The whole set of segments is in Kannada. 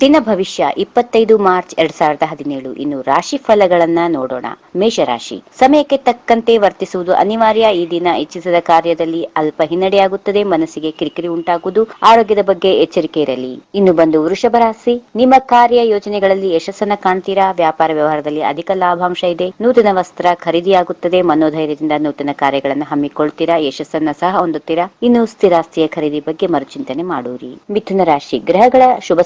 ದಿನ ಭವಿಷ್ಯ ಇಪ್ಪತ್ತೈದು ಮಾರ್ಚ್ ಎರಡ್ ಸಾವಿರದ ಹದಿನೇಳು. ಇನ್ನು ರಾಶಿ ಫಲಗಳನ್ನ ನೋಡೋಣ. ಮೇಷರಾಶಿ. ಸಮಯಕ್ಕೆ ತಕ್ಕಂತೆ ವರ್ತಿಸುವುದು ಅನಿವಾರ್ಯ. ಈ ದಿನ ಇಚ್ಛಿಸಿದ ಕಾರ್ಯದಲ್ಲಿ ಅಲ್ಪ ಹಿನ್ನಡೆಯಾಗುತ್ತದೆ. ಮನಸ್ಸಿಗೆ ಕಿರಿಕಿರಿ ಉಂಟಾಗುವುದು. ಆರೋಗ್ಯದ ಬಗ್ಗೆ ಎಚ್ಚರಿಕೆ ಇರಲಿ. ಇನ್ನು ಬಂದು ವೃಷಭ ರಾಶಿ. ನಿಮ್ಮ ಕಾರ್ಯ ಯೋಜನೆಗಳಲ್ಲಿ ಯಶಸ್ಸನ್ನ ಕಾಣ್ತೀರಾ? ವ್ಯಾಪಾರ ವ್ಯವಹಾರದಲ್ಲಿ ಅಧಿಕ ಲಾಭಾಂಶ ಇದೆ. ನೂತನ ವಸ್ತ್ರ ಖರೀದಿಯಾಗುತ್ತದೆ. ಮನೋಧೈರ್ಯದಿಂದ ನೂತನ ಕಾರ್ಯಗಳನ್ನು ಹಮ್ಮಿಕೊಳ್ತೀರಾ? ಯಶಸ್ಸನ್ನ ಸಹ ಹೊಂದುತ್ತೀರಾ? ಇನ್ನು ಸ್ಥಿರಾಸ್ತಿಯ ಖರೀದಿ ಬಗ್ಗೆ ಮರುಚಿಂತನೆ ಮಾಡುವಿರಿ ಮಿಥುನ ರಾಶಿ. ಗ್ರಹಗಳ ಶುಭ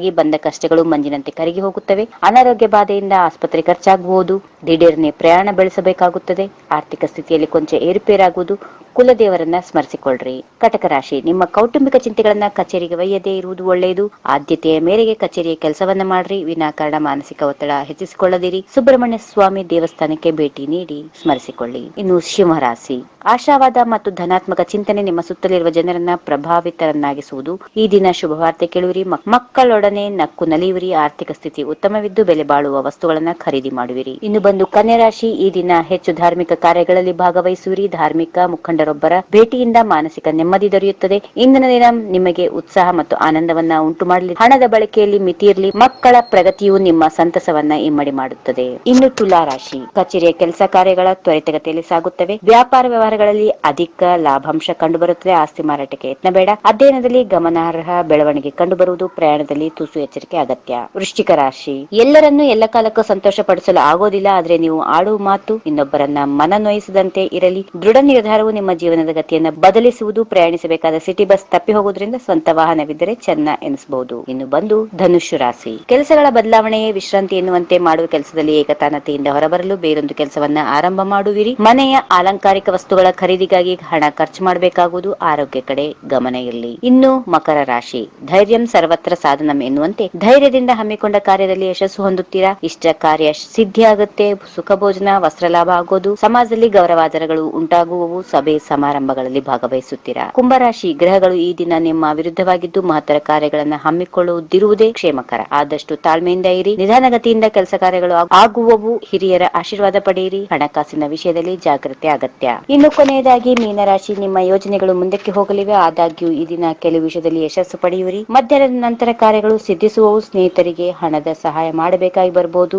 ಸಂಚಾರದಿಂದಾಗಿ ಬಂದ ಕಷ್ಟಗಳು ಮಂಜಿನಂತೆ ಕರಗಿ ಹೋಗುತ್ತವೆ. ಅನಾರೋಗ್ಯ ಬಾಧೆಯಿಂದ ಆಸ್ಪತ್ರೆ ಖರ್ಚಾಗಬಹುದು ದಿಢೀರ್ನೆ ಪ್ರಯಾಣ ಬೆಳೆಸಬೇಕಾಗುತ್ತದೆ. ಆರ್ಥಿಕ ಸ್ಥಿತಿಯಲ್ಲಿ ಕೊಂಚ ಏರುಪೇರಾಗುವುದು. ಕುಲದೇವರನ್ನ ಸ್ಮರಿಸಿಕೊಳ್ಳ್ರಿ. ಕಟಕ ರಾಶಿ, ನಿಮ್ಮ ಕೌಟುಂಬಿಕ ಚಿಂತೆಗಳನ್ನ ಕಚೇರಿಗೆ ಒಯ್ಯದೇ ಇರುವುದು ಒಳ್ಳೆಯದು. ಆದ್ಯತೆಯ ಮೇರೆಗೆ ಕಚೇರಿಯ ಕೆಲಸವನ್ನ ಮಾಡ್ರಿ. ವಿನಾಕಾರಣ ಮಾನಸಿಕ ಒತ್ತಡ ಹೆಚ್ಚಿಸಿಕೊಳ್ಳದಿರಿ. ಸುಬ್ರಹ್ಮಣ್ಯ ಸ್ವಾಮಿ ದೇವಸ್ಥಾನಕ್ಕೆ ಭೇಟಿ ನೀಡಿ ಸ್ಮರಿಸಿಕೊಳ್ಳಿ. ಇನ್ನು ಸಿಂಹರಾಶಿ ಆಶಾವಾದ ಮತ್ತು ಧನಾತ್ಮಕ ಚಿಂತನೆ ನಿಮ್ಮ ಸುತ್ತಲಿರುವ ಜನರನ್ನ ಪ್ರಭಾವಿತರನ್ನಾಗಿಸುವುದು. ಈ ದಿನ ಶುಭವಾರ್ತೆ ಕೇಳುವಿರಿ. ಮಕ್- ಮಕ್ಕಳೊಡನೆ ನಕ್ಕು ನಲಿಯುವಿರಿ. ಆರ್ಥಿಕ ಸ್ಥಿತಿ ಉತ್ತಮವಿದ್ದು ಬೆಲೆ ಬಾಳುವ ವಸ್ತುಗಳನ್ನ ಖರೀದಿ ಮಾಡುವಿರಿ. ಇನ್ನು ಬಂದು ಕನ್ಯರಾಶಿ ಈ ದಿನ ಹೆಚ್ಚು ಧಾರ್ಮಿಕ ಕಾರ್ಯಗಳಲ್ಲಿ ಭಾಗವಹಿಸುವಿರಿ. ಧಾರ್ಮಿಕ ಮುಖಂಡರೊಬ್ಬರ ಭೇಟಿಯಿಂದ ಮಾನಸಿಕ ನೆಮ್ಮದಿ ದೊರೆಯುತ್ತದೆ. ಇಂದಿನ ದಿನ ನಿಮಗೆ ಉತ್ಸಾಹ ಮತ್ತು ಆನಂದವನ್ನ ಉಂಟು ಮಾಡಲಿ. ಹಣದ ಬಳಕೆಯಲ್ಲಿ ಮಿತಿ ಇರಲಿ ಮಕ್ಕಳ ಪ್ರಗತಿಯು ನಿಮ್ಮ ಸಂತಸವನ್ನ ಇಮ್ಮಡಿ ಮಾಡುತ್ತದೆ. ಇನ್ನು ತುಲಾ ರಾಶಿ. ಕಚೇರಿಯ ಕೆಲಸ ಕಾರ್ಯಗಳ ತ್ವರಿತಗತಿಯಲ್ಲಿ ಸಾಗುತ್ತವೆ. ವ್ಯಾಪಾರ ವ್ಯವಹಾರಗಳಲ್ಲಿ ಅಧಿಕ ಲಾಭಾಂಶ ಕಂಡುಬರುತ್ತದೆ. ಆಸ್ತಿ ಮಾರಾಟಕ್ಕೆ ಯತ್ನ ಬೇಡ. ಅಧ್ಯಯನದಲ್ಲಿ ಗಮನಾರ್ಹ ಬೆಳವಣಿಗೆ ಕಂಡುಬರುವುದು. ಪ್ರಯಾಣದಲ್ಲಿ ತುಸು ಎಚ್ಚರಿಕೆ ಅಗತ್ಯ. ವೃಶ್ಚಿಕ ರಾಶಿ. ಎಲ್ಲರನ್ನೂ ಎಲ್ಲ ಕಾಲಕ್ಕೂ ಸಂತೋಷ ಪಡಿಸಲು ಆಗೋದಿಲ್ಲ. ಆದ್ರೆ ನೀವು ಆಡುವ ಮಾತು ಇನ್ನೊಬ್ಬರನ್ನ ಮನ ನೋಯಿಸದಂತೆ ಇರಲಿ. ದೃಢ ನಿರ್ಧಾರವು ನಿಮ್ಮ ಜೀವನದ ಗತಿಯನ್ನ ಬದಲಿಸುವುದು, ಪ್ರಯಾಣಿಸಬೇಕಾದ ಸಿಟಿ ಬಸ್ ತಪ್ಪಿ ಹೋಗುವುದರಿಂದ ಸ್ವಂತ ವಾಹನವಿದ್ದರೆ ಚೆನ್ನ ಎನಿಸಬಹುದು. ಇನ್ನು ಬಂದು ಧನುಷ್ಯ ರಾಶಿ. ಕೆಲಸಗಳ ಬದಲಾವಣೆಯೇ ವಿಶ್ರಾಂತಿ ಎನ್ನುವಂತೆ ಮಾಡುವ ಕೆಲಸದಲ್ಲಿ ಏಕತಾನತೆಯಿಂದ ಹೊರಬರಲು ಬೇರೊಂದು ಕೆಲಸವನ್ನ ಆರಂಭ ಮಾಡುವಿರಿ. ಮನೆಯ ಅಲಂಕಾರಿಕ ವಸ್ತುಗಳ ಖರೀದಿಗಾಗಿ ಹಣ ಖರ್ಚು ಮಾಡಬೇಕಾಗುವುದು ಆರೋಗ್ಯ ಕಡೆ ಗಮನ ಇರಲಿ. ಇನ್ನು ಮಕರ ರಾಶಿ. ಧೈರ್ಯಂ ಸರ್ವತ್ರ ಸಾಧನಂ ಎನ್ನುವಂತೆ ಧೈರ್ಯದಿಂದ ಹಮ್ಮಿಕೊಂಡ ಕಾರ್ಯದಲ್ಲಿ ಯಶಸ್ಸು ಹೊಂದುತ್ತೀರಾ? ಇಷ್ಟ ಕಾರ್ಯ ಸಿದ್ಧಿಯಾಗುತ್ತೆ ಸುಖ ಭೋಜನ ವಸ್ತ್ರ ಲಾಭ ಆಗೋದು, ಸಮಾಜದಲ್ಲಿ ಗೌರವಾದರಗಳು ಉಂಟಾಗುವವು, ಸಭೆ ಸಮಾರಂಭಗಳಲ್ಲಿ ಭಾಗವಹಿಸುತ್ತೀರಾ? ಕುಂಭರಾಶಿ ಗ್ರಹಗಳು ಈ ದಿನ ನಿಮ್ಮ ವಿರುದ್ಧವಾಗಿದ್ದು ಮಹತ್ತರ ಕಾರ್ಯಗಳನ್ನು ಹಮ್ಮಿಕೊಳ್ಳುವುದಿರುವುದೇ ಕ್ಷೇಮಕರ. ಆದಷ್ಟು ತಾಳ್ಮೆಯಿಂದ ಇರಿ. ನಿಧಾನಗತಿಯಿಂದ ಕೆಲಸ ಕಾರ್ಯಗಳು ಆಗುವವು ಹಿರಿಯರ ಆಶೀರ್ವಾದ ಪಡೆಯಿರಿ. ಹಣಕಾಸಿನ ವಿಷಯದಲ್ಲಿ ಜಾಗ್ರತೆ ಅಗತ್ಯ. ಇನ್ನು ಕೊನೆಯದಾಗಿ ಮೀನರಾಶಿ ನಿಮ್ಮ ಯೋಜನೆಗಳು ಮುಂದಕ್ಕೆ ಹೋಗಲಿವೆ. ಆದಾಗ್ಯೂ ಈ ದಿನ ಕೆಲವು ವಿಷಯದಲ್ಲಿ ಯಶಸ್ಸು ಪಡೆಯುವಿರಿ. ಮಧ್ಯಾಹ್ನದ ನಂತರ ಕಾರ್ಯಗಳು ಸಿದ್ಧಿಸುವವು. ಸ್ನೇಹಿತರಿಗೆ ಹಣದ ಸಹಾಯ ಮಾಡಬೇಕಾಗಿ ಬರಬಹುದು